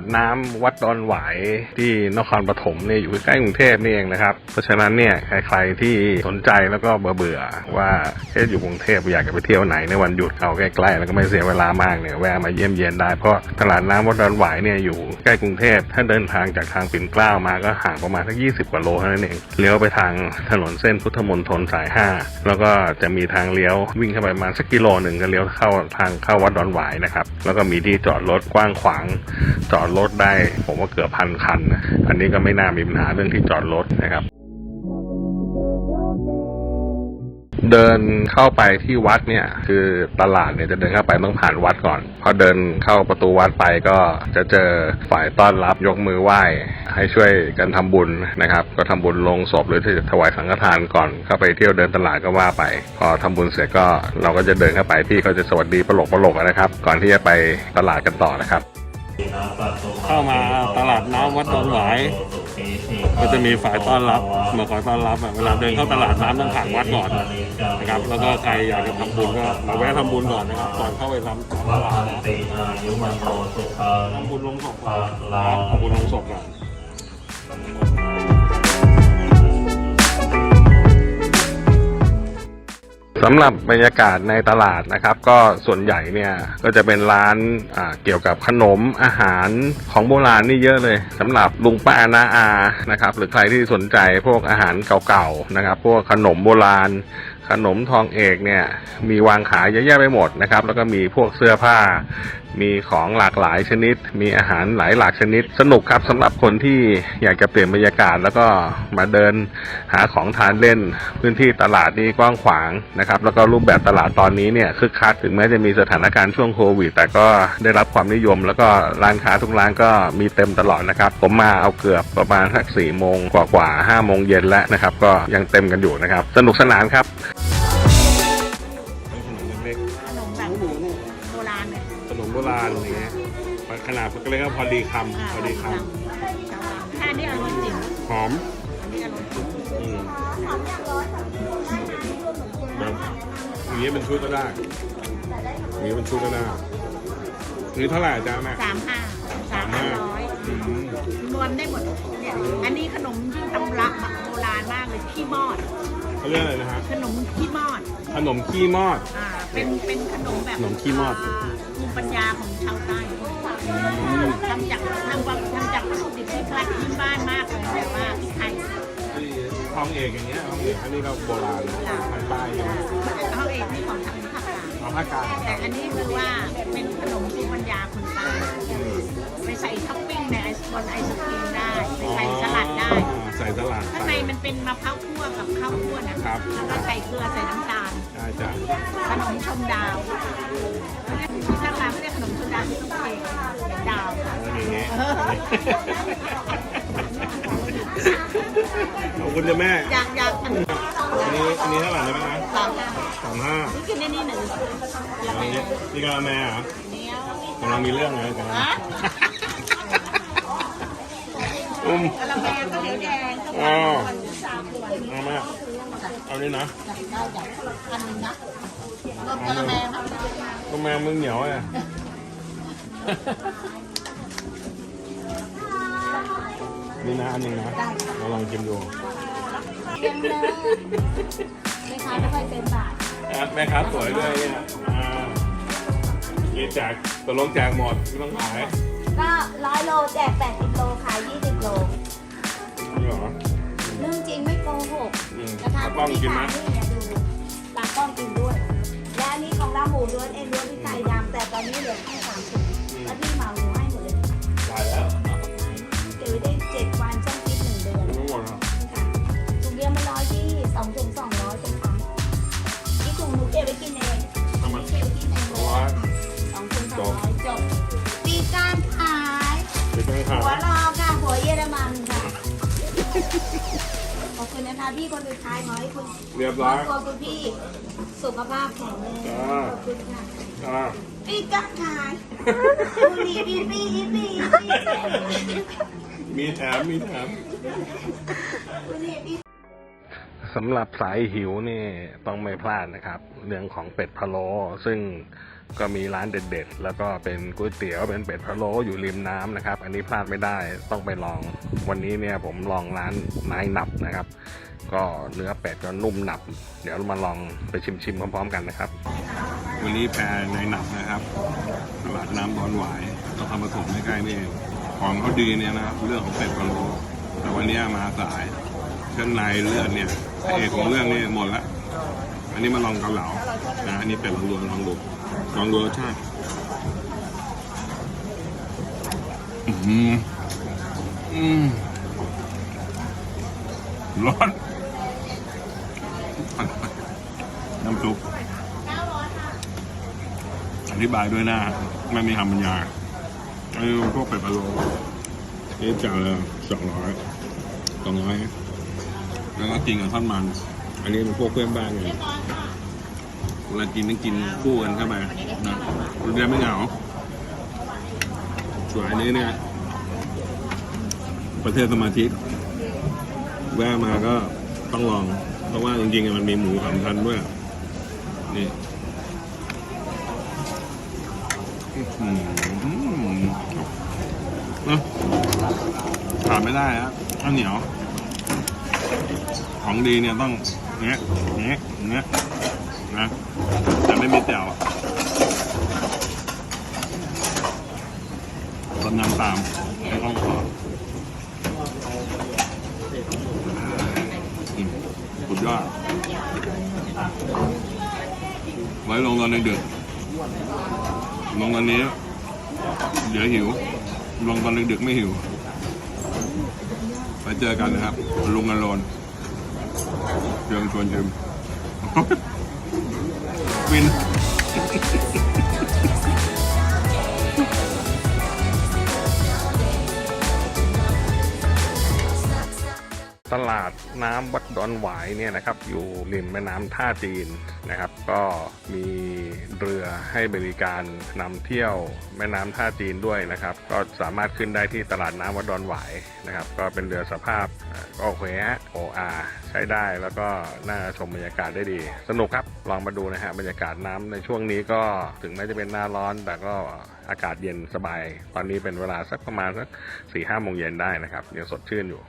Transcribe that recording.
ดน้ำวัดดอนหวายที่นครปฐมเนี่ยอยู่ใกล้กรุงเทพนี่เองนะครับ เพราะฉะนั้นเนี่ยใครๆที่สนใจแล้วก็เบื่อเบื่อว่าเอ๊ะอยู่กรุงเทพอยากจะไปเที่ยวไหนในวันหยุดเอาใกล้ๆแล้วก็ไม่เสียเวลามากเนี่ยแวะมาเยี่ยมเยียนได้เพราะตลาดน้ำวัดดอนหวายเนี่ยอยู่ใกล้กรุงเทพถ้าเดินทางจากทางปิ่นเกล้ามาก็ห่างประมาณสักยี่สิบกว่าโลเท่านั้นเองเลี้ยวไปทางถนนเส้นพุทธมณฑลสายห้าแล้วก็จะมีทางเลี้ยววิ่งเข้าไปประมาณสักกิโลหนึ่งก็เลี้ยวเข้าทางเข้าวัดดอนหวายนะครับแล้วก็มีที่จอดรถกว้างขวางจอดรถได้ ผมว่าเกือบพันคันนะอันนี้ก็ไม่น่ามีปัญหาเรื่องที่จอดรถนะครับเดินเข้าไปที่วัดเนี่ย คือตลาดเนี่ยจะเดินเข้าไปต้องผ่านวัดก่อน พอเดินเข้าประตูวัดไปก็จะเจอฝ่ายต้อนรับยกมือไหว้ ให้ช่วยกันทำบุญนะครับ ก็ทำบุญลงศพหรือที่จะถวายสังฆทานก่อนเข้าไปเที่ยวเดินตลาดก็ว่าไป พอทำบุญเสร็จก็เราก็จะเดินเข้าไปพี่เขาจะสวัสดีปลกปลกนะครับ ก่อนที่จะไปตลาดกันต่อนะครับ เข้ามาตลาดน้ำวัดดอนหวายก็จะมีฝ่ายต้อนรับมาคอยต้อนรับเวลาเดินเข้าตลาดน้ำต้องผ่านวัดก่อนนะครับ แล้วก็ใครอยากจะทำบุญก็มาแวะทำบุญก่อนนะครับก่อนเข้าไปทำตลาดทำบุญลงศพก่อนทำบุญลงศพก่อน สำหรับบรรยากาศในตลาดนะครับ ก็ส่วนใหญ่เนี่ยก็จะเป็นร้านเกี่ยวกับขนมอาหารของโบราณนี่เยอะเลยสำหรับลุงป้านาอานะครับ หรือใครที่สนใจพวกอาหารเก่าๆนะครับ พวกขนมโบราณ ขนมทองเอกเนี่ยมีวางขายเยอะแยะไปหมดนะครับ แล้วก็มีพวกเสื้อผ้า มีของหลากหลายชนิด มีอาหารหลายหลากชนิด สนุกครับสำหรับคนที่อยากจะเปลี่ยนบรรยากาศ แล้วก็มาเดินหาของทานเล่น พื้นที่ตลาดนี่กว้างขวางนะครับ แล้วก็รูปแบบตลาดตอนนี้เนี่ยคึกคักถึงแม้จะมีสถานการณ์ช่วงโควิด แต่ก็ได้รับความนิยม แล้วก็ร้านค้าทุกร้านก็มีเต็มตลอดนะครับผมมาเอาเกือบประมาณสักสี่โมงกว่าๆห้าโมงเย็นแล้วนะครับ ก็ยังเต็มกันอยู่นะครับ สนุกสนานครับ ราณเนี่ยขนมโบราณอย่างเงี้ยขนาดก็เรียกว่าพอดีคำพอดีคแค่นี้อร่อยจริงำหอมอันนี้อร่อยจริงอืมแบบอย่างนี้เป็นชุดก็ได้อย่างนี้เป็นชุดก็ได้นี่เท่าไหร่อาจ๊ะแม่สามห้าสามห้าร้อยอืมรวมได้หมดเนี่ยอันนี้ขนมที่ทำรักโบราณมากเลยขี้มอดเขาเรียกอะไรนะฮะขนมขี้มอด ขนมขี้มอด อ่าเป็นเป็นขนมแบบขนมขี้มอดาภูมิปัญญาของชาวใต้อืมทำจากทำจากทำจากวัตถุดิบที่คลาสที่บ้านมากเลยแบบว่าพริกไทยทองเอกอย่างเงี้ยทองเอกอันนี้ก็โบราณทางใต้ใช่ไหมเขาเองนี่ของทางภาคกลางเอาภาคกลางแต่อันนี้คือว่าเป็นขนมภูมิปัญญาคนใต้อืมไปใส่ท็อปปิ้งในไอศบนไอศครีมได้ไปใส่สลัดได้ อ๋อใส่สลัดข้างในมันเป็นมะพร้าวคั่วกับข้าวคั่วนะครับ แล้วก็ใส่เกลือใส่น้ำตาล ใช่จ้ะขนมชมดาวที่ทางร้านเขาเรียกขนมชมดาวที่ต้องเทดาวค่ะอย่างเงี้ยขอบคุณจ้ะแม่อยากอยากอันนี้อันนี้อันนี้เท่าไหร่นะแม่นะสามห้าสามห้านี่คือในนี่หนึ่งอยากอัไปนนี้นี่กาแม่เหรอเนี้ยกำลังมีเรื่องเลยกันฮะอุ้มกะละแมข้าวเหนียวแดงข้าวหอ๋วาอนสามขวดเอามา เอานี่นะได้จากอันหนึงนะรวมกะละแมนะก็แม่มึงเหนียวอะนี่นะอันหนึงนะเราลองกินดูเลี้ยงเลยไม่ค้าไม่ค่อยเต็มบาทครับแม่ค้าสวยด้วยเนี่ยอ่านี่แจกตกลงแจกหมดไม่ต้องขายก็ร้อยโลแจกแปดสิบโลขายยี่สิบโล นี่เหรอ โกหกอืมนะคะป้าป้อมกินไหมที่ขายนี่เนี่ยดูตาป้อมกินด้วย และอันนี้ของเราหมูล้วนเอ็นล้วนที่ไก่ดำแต่ตอนนี้เหลือแค่สามถุงแล้วพี่เหมาหนูให้หมดเลยได้แล้วเก็บไว้ได้เจ็ดวันช่างคิดหนึ่งเดือน ทั้งหมดเหรอค่ะถุงเดียวมันร้อยที่สองถุงสองร้อยเป็นครั้งอีกถุงหนูเก็บไว้กินเองทำไมเก็บไว้กินเองเลเพราะว่ายสองถุงสองร้อยจบปีการขายติดตั้งขาหัวรอค่ะหัวเยอรมันค่ะข อบคุณนะคะพี่คนสุดท้ายขอให้คุณเรียบครร้ออบยครัวคุณพี่สุขภาพแข็งแรงจ้าขอบคุณค่ะอ่าปีกัขายบุหรี่ปีปีอีปีอีปีมีแถมมีแถม บุหรี่ปีสำหรับสายหิวนี่ต้องไม่พลาดนะครับ เรื่องของเป็ดพะโล้ซึ่ง ก็มีร้านเด็ดๆ แล้วก็เป็นก๋วยเตี๋ยวเป็นเป็ดพะโล้อยู่ริมน้ำนะครับ อันนี้พลาดไม่ได้ต้องไปลอง วันนี้เนี่ยผมลองร้านนายหนับนะครับ ก็เนื้อเป็ดก็นุ่มหนับ เดี๋ยวเรามาลองไปชิมๆพร้อมๆกันนะครับ วันนี้แพรในหนับนะครับตลาดน้ำบอนหวายเราทำผสมใกล้ๆนี่เองของเขาดีเนี่ยนะครับเรื่องของเป็ดพะโล้แต่วันนี้มาสายเครื่องในเลือดเนี่ยเอกของเรื่องนี่หมดละอันนี้มาลองเกาเหลานะอันนี้เป็ดลองดูลองดู ลองดูรสชาติอืมอืมร้อนน้ำซุปอธิบายด้วยน้าไม่มีคำบรรยายอันนี้พวกเป็ดพะโล้นี่จานละสองร้อยสองร้อยแล้วก็กินกับทอดมัน อันนี้เป็นพวกเพื่อนบ้านไง เวลากินต้องกินคู่กันเข้าไปนะมันจะไม่เหงาสวนอันนี้เนี่ยประเทศสมาชิกแวะมาก็ต้องลอง เพราะว่าจริงๆมันมีหมูสามชั้นด้วย นี่นะขาดไม่ได้ครับข้าวเหนียว ของดีเนี่ยต้องเนี้ยเนี้ยเนี้ยนะ ไม่มีแจ่วตำนำตามไม่ต้องขอสุดยอดไว้ลงตอนดึกๆลงตอนนี้ เดี๋ยวหิว ลงตอนดึกๆไม่หิว ไปเจอกันนะครับ ลุงอโลนเชิญชวนชิม วิ ตลาดน้ำวัดดอนหวายเนี่ยนะครับ อยู่ริมแม่น้ำท่าจีนนะครับ ก็มีเรือให้บริการนำเที่ยวแม่น้ำท่าจีนด้วยนะครับ ก็สามารถขึ้นได้ที่ตลาดน้ำวัดดอนหวายนะครับ ก็เป็นเรือสภาพก็โอเคฮะโออาใช้ได้แล้วก็น่าชมบรรยากาศได้ดี สนุกครับลองมาดูนะฮะบรรยากาศน้ำในช่วงนี้ก็ถึงแม้จะเป็นหน้าร้อน แต่ก็อากาศเย็นสบาย ตอนนี้เป็นเวลาสักประมาณสักสี่ห้าโมงเย็นได้นะครับยังสดชื่นอยู่